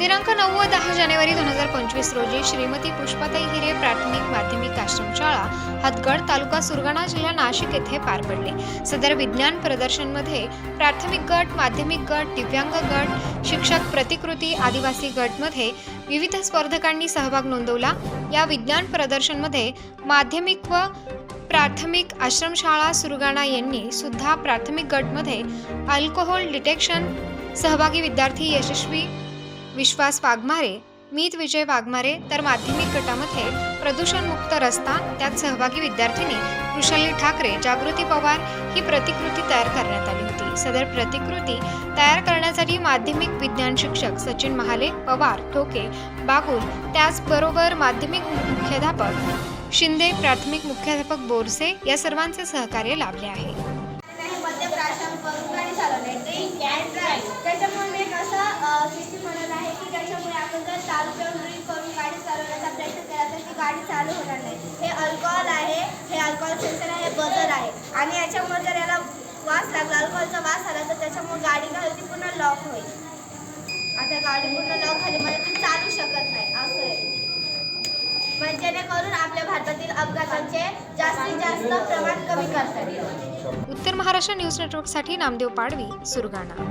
दिनांक नऊ व दहा जानेवारी दोन हजार पंचवीस रोजी श्रीमती पुष्पाताई हिरे प्राथमिक माध्यमिक आश्रमशाळा हदगड तालुका सुरगाणा जिल्हा नाशिक येथे पार पडले. सदर विज्ञान प्रदर्शनमध्ये प्राथमिक गट माध्यमिक गट दिव्यांग गट शिक्षक प्रतिकृती आदिवासी गटमध्ये विविध स्पर्धकांनी सहभाग नोंदवला. या विज्ञान प्रदर्शनमध्ये माध्यमिक व प्राथमिक आश्रमशाळा सुरगाणा यांनी सुद्धा प्राथमिक गटमध्ये अल्कोहोल डिटेक्शन सहभागी विद्यार्थी यशस्वी विश्वास वाघमारे मीत विजय वाघमारे तर माध्यमिक गटामध्ये प्रदूषणमुक्त रस्ता त्यात सहभागी विद्यार्थिनी वृषाली ठाकरे जागृती पवार ही प्रतिकृती तयार करण्यात आली होती. सदर प्रतिकृती तयार करण्यासाठी माध्यमिक विज्ञान शिक्षक सचिन महाले पवार ठोके बागुल त्याचबरोबर माध्यमिक मुख्याध्यापक शिंदे प्राथमिक मुख्याध्यापक बोरसे या सर्वांचे सहकार्य लाभले आहे. गाडी चालू होणार नाही. हे अल्कोहोल आहे हे अल्कोहोल सेन्सर आहे हे बजर आहे. आणि याच्यामुळे जर याला वास लागला अल्कोहोलचा वास आला तर त्याच्यामुळे गाडी काय होती पुन्हा लॉक होईल. आता गाडी पूर्ण लॉक झाली म्हणजे ती चालू शकत नाही असं आहे. म्हणजे जेणेकरून आपल्या भारतातील अपघातांचे जास्तीत जास्त प्रमाण कमी करता येईल. उत्तर महाराष्ट्र न्यूज नेटवर्कसाठी नामदेव पाडवी सुरगाणा.